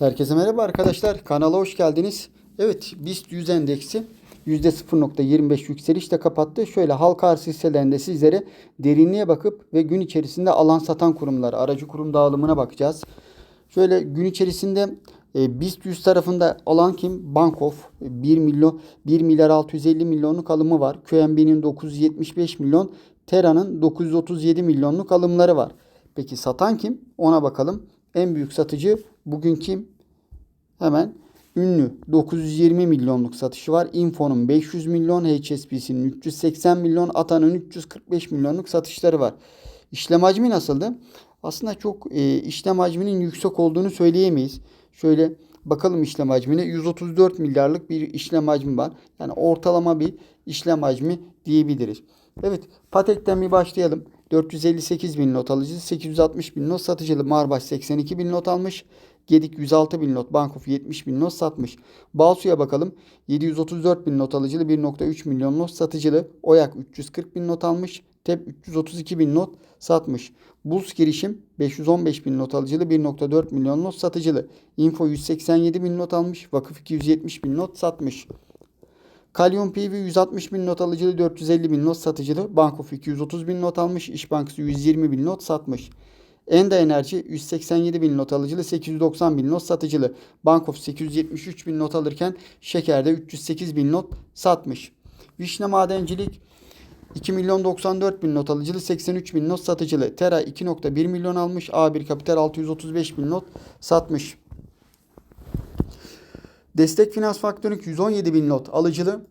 Herkese merhaba arkadaşlar. Kanala hoş geldiniz. Evet BIST 100 endeksi %0.25 yükselişle kapattı. Şöyle halka arz hisselerinde sizlere derinliğe bakıp ve gün içerisinde alan satan kurumlar, aracı kurum dağılımına bakacağız. Şöyle gün içerisinde e, BIST 100 tarafında olan kim? Bankof 1 milyon 1 milyar 650 milyonluk alımı var. QNB'nin 975 milyon, Tera'nın 937 milyonluk alımları var. Peki satan kim? Ona bakalım. En büyük satıcı bugün kim? Hemen ünlü 920 milyonluk satışı var. Info'nun 500 milyon, HSBC'nin 380 milyon, Ata'nın 345 milyonluk satışları var. İşlem hacmi nasıldı? Aslında çok e, işlem hacminin yüksek olduğunu söyleyemeyiz. Şöyle bakalım işlem hacmine. 134 milyarlık bir işlem hacmi var. Yani ortalama bir işlem hacmi diyebiliriz. Evet Patek'ten bir başlayalım. 458 bin not alıcı, 860 bin not satıcılı. Marbaş 82 bin not almış. Gedik 106 bin not, Bankof 70 bin not satmış. Balsu'ya bakalım. 734 bin not alıcılı, 1.3 milyon not satıcılı. Oyak 340 bin not almış. TEP 332 bin not satmış. Buz girişim 515 bin not alıcılı 1.4 milyon not satıcılı. Info 187 bin not almış. Vakıf 270 bin not satmış. Kalyon PV 160 bin not alıcılı 450 bin not satıcılı. Bankof 230 bin not almış. İş Bankası 120 bin not satmış. Enda Enerji 187 bin not alıcılı 890 bin not satıcılı. Bankof 873 bin not alırken Şeker'de 308 bin not satmış. Vişne Madencilik 2 milyon 94 bin not alıcılı 83 bin not satıcılı. Tera 2.1 milyon almış. A1 Kapital 635 bin not satmış. Destek Finans Faktörünk 117 bin not alıcılı.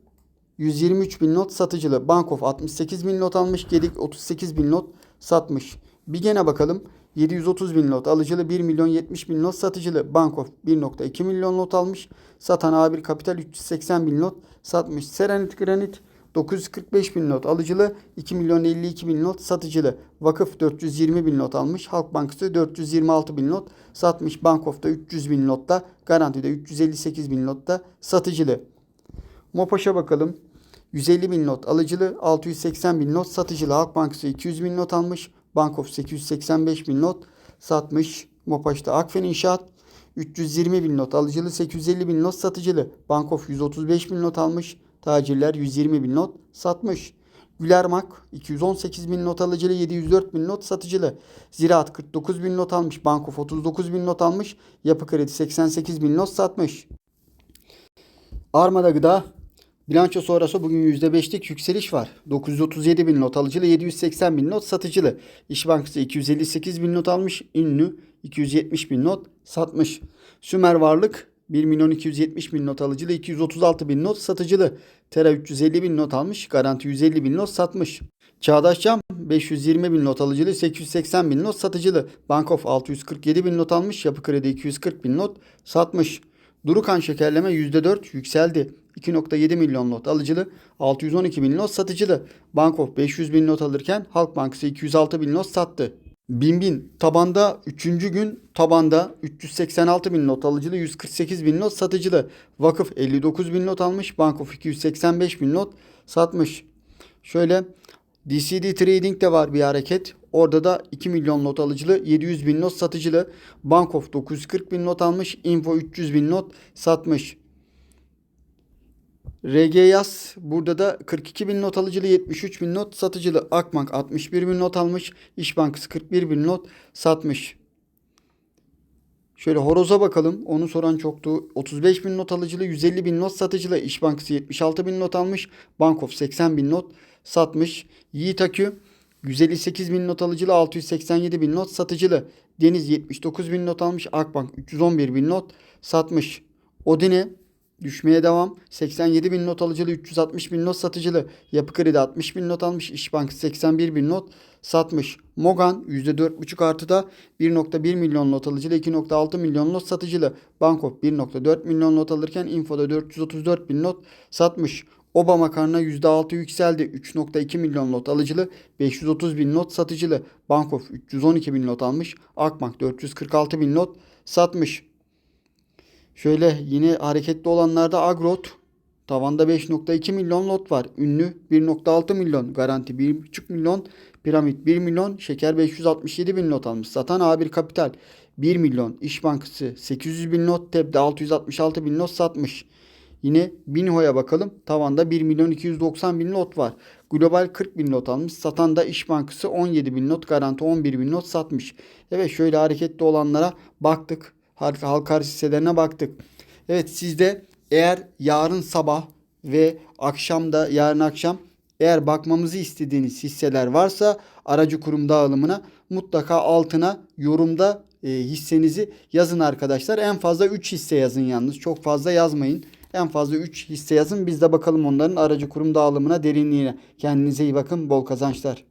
123 bin not satıcılı. Bankof 68 bin not almış. Gedik 38 bin not satmış. Bigen'e bakalım. 730 bin not alıcılı 1 milyon 70 bin not satıcılı. Bankof 1.2 milyon not almış. Satan A1 Kapital 380 bin not satmış. Serenit Granit 945 bin not alıcılı, 2 milyon 52 bin not satıcılı. Vakıf 420 bin not almış. Halk Bankası 426 bin not satmış. Bankof'ta 300 bin notta, Garanti'de 358 bin notta satıcılı. Mopaş'a bakalım. 150 bin not alıcılı, 680 bin not satıcılı. Halk Bankası 200 bin not almış. Bankof 885 bin not satmış. Mopaş'ta Akfen İnşaat 320 bin not alıcılı, 850 bin not satıcılı. Bankof 135 bin not almış. Tacirler 120 bin not satmış. Gülermak 218 bin not alıcılı 704 bin not satıcılı. Ziraat 49 bin not almış. Bankof 39 bin not almış. Yapı Kredi 88 bin not satmış. Armada Gıda bilanço sonrası bugün %5'lik yükseliş var. 937 bin not alıcılı 780 bin not satıcılı. İş Bankası 258 bin not almış. Ünlü 270 bin not satmış. Sümer Varlık 1 milyon 270 bin not alıcılı, 236 bin not satıcılı. Tera 350 bin not almış, Garanti 150 bin not satmış. Çağdaş Cam 520 bin not alıcılı, 880 bin not satıcılı. Bankof 647 bin not almış, Yapı Kredi 240 bin not satmış. Durukan şekerleme %4 yükseldi. 2.7 milyon not alıcılı, 612 bin not satıcılı. Bankof 500 bin not alırken Halk Bankası 206 bin not sattı. Bin bin tabanda 3. gün tabanda 386 bin not alıcılı 148 bin not satıcılı. Vakıf 59 bin not almış. Bankof 285 bin not satmış. Şöyle DCD Trading'de var bir hareket. Orada da 2 milyon not alıcılı 700 bin not satıcılı. Bankof 940 bin not almış. Info 300 bin not satmış. RG Yaz burada da 42 bin not alıcılı 73 bin not satıcılı. Akbank 61 bin not almış. İş Bankası 41 bin not satmış. Şöyle horoza bakalım. Onu soran çoktu. 35 bin not alıcılı 150 bin not satıcılı. İş Bankası 76 bin not almış. Bankof 80 bin not satmış. Yiğit Akü 158 bin not alıcılı 687 bin not satıcılı. Deniz 79 bin not almış. Akbank 311 bin not satmış. Odine Düşmeye devam. 87 bin not alıcılı, 360 bin not satıcılı. Yapı Kredi 60 bin not almış. İş Bankası 81 bin not satmış. Mogan %4,5 artıda 1.1 milyon not alıcılı, 2.6 milyon not satıcılı. Bankof 1.4 milyon not alırken Info'da 434 bin not satmış. Oba makarna %6 yükseldi. 3.2 milyon not alıcılı, 530 bin not satıcılı. Bankof 312 bin not almış. Akbank 446 bin not satmış. Şöyle yine hareketli olanlarda Agrot tavanda 5.2 milyon lot var. Ünlü 1.6 milyon. Garanti 1.5 milyon. Piramit 1 milyon. Şeker 567 bin lot almış. Satan A1 Kapital 1 milyon. İş Bankası 800 bin not. TEB'de 666 bin not satmış. Yine Binho'ya bakalım. Tavanda 1 milyon 290 bin lot var. Global 40 bin lot almış. Satan da İş Bankası 17 bin lot. Garanti 11 bin lot satmış. Evet şöyle hareketli olanlara baktık. Halka, arz hisselerine baktık. Evet sizde eğer yarın sabah ve akşamda yarın akşam eğer bakmamızı istediğiniz hisseler varsa aracı kurum dağılımına mutlaka altına yorumda e, hissenizi yazın arkadaşlar. En fazla 3 hisse yazın yalnız. Çok fazla yazmayın. En fazla 3 hisse yazın. Biz de bakalım onların aracı kurum dağılımına derinliğine. Kendinize iyi bakın. Bol kazançlar.